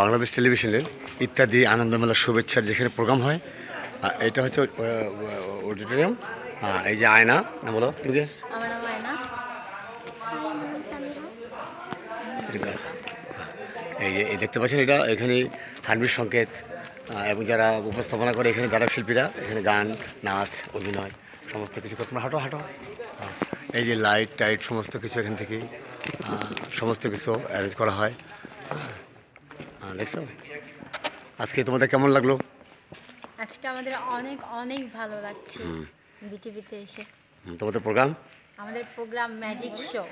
বাংলাদেশ টেলিভিশনের ইত্যাদি আনন্দমেলা শুভেচ্ছার যেখানে প্রোগ্রাম হয় এটা হচ্ছে অডিটোরিয়াম। এই যে আয়না বলো তুমি এই যে এই দেখতে পাচ্ছেন এটা এখানে হানবির সংকেত এবং যারা উপস্থাপনা করে এখানে যারা শিল্পীরা এখানে গান নাচ অভিনয় সমস্ত কিছু করে। তোমরা হাঁটো হাঁটো। এই যে লাইট টাইট সমস্ত কিছু এখান থেকে সমস্ত কিছু অ্যারেঞ্জ করা হ্যাঁ, দেখছ আজকে তোমাদের কেমন লাগল? আজকে আমাদের অনেক অনেক ভালো লাগছে বিটিভিতে এসে। তোমাদের প্রোগ্রাম আমাদের প্রোগ্রাম ম্যাজিক শো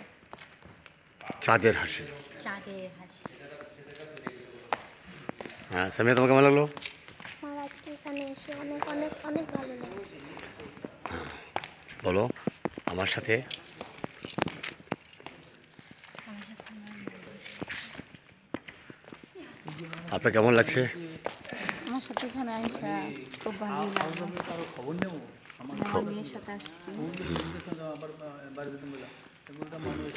চাঁদের হাসি। চাঁদের হাসি। হ্যাঁ সামিয়া তোমার কেমন লাগল? আমার আজকে এখানে এসে অনেক অনেক অনেক ভালো লেগেছে। বলো আমার সাথে আপনার কেমন লাগছে? আমার সাথে এখানে আইসা খুব ভালোই লাগল। আমার মেয়ের সাথে আসছি।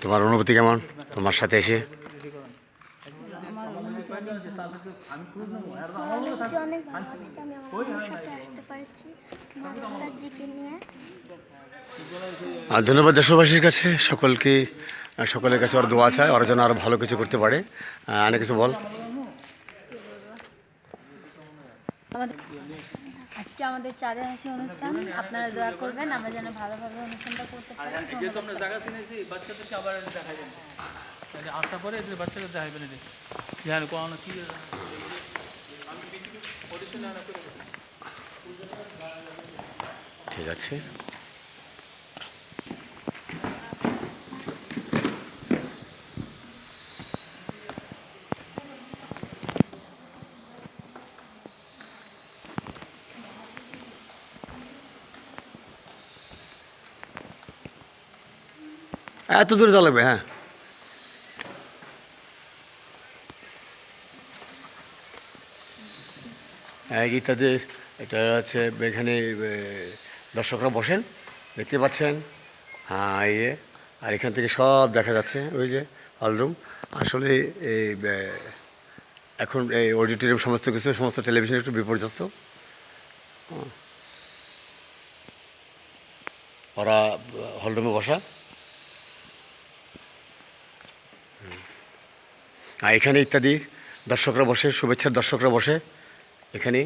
তোমার অনুভূতি কেমন? তোমার সাথে এসে? অনেক ভালো। আমার অনুভূতি অনেক ভালো আজকে আমি আমার সাথে আসতে পারছি। মা নিয়ে। আর ধন্যবাদ দেশবাসীর কাছে। সকলকে সকলের কাছে ওর দোয়া চায়। ওরা যেন আরও ভালো কিছু করতে পারে। অনেক কিছু বল? আমাদের আজকে আমাদের চাঁদে হাসি অনুষ্ঠান। আপনারা দয়া করবেন আমরা যেন ভালোভাবে অনুষ্ঠানটা করতে পারি। জায়গা কিনেছি বাচ্চাদেরকে আবার দেখা যাবে আসার পরে এগুলো বাচ্চাদের দেখাবেন এদের। ধ্যান কোনো কি ঠিক আছে। এত দূরে লাগবে হ্যাঁ। এই তাদের, এটা হচ্ছে এখানে দর্শকরা বসেন, দেখতে পাচ্ছেন। হ্যাঁ ইয়ে আর এখান থেকে সব দেখা যাচ্ছে, ওই যে হলরুম আসলে এই এখন এই অডিটোরিয়াম সমস্ত কিছু, সমস্ত টেলিভিশন একটু বিপর্যস্ত। ওরা হলরুমে বসা। আর এখানে ইত্যাদি দর্শকরা বসে শুভেচ্ছার দর্শকরা বসে এখানে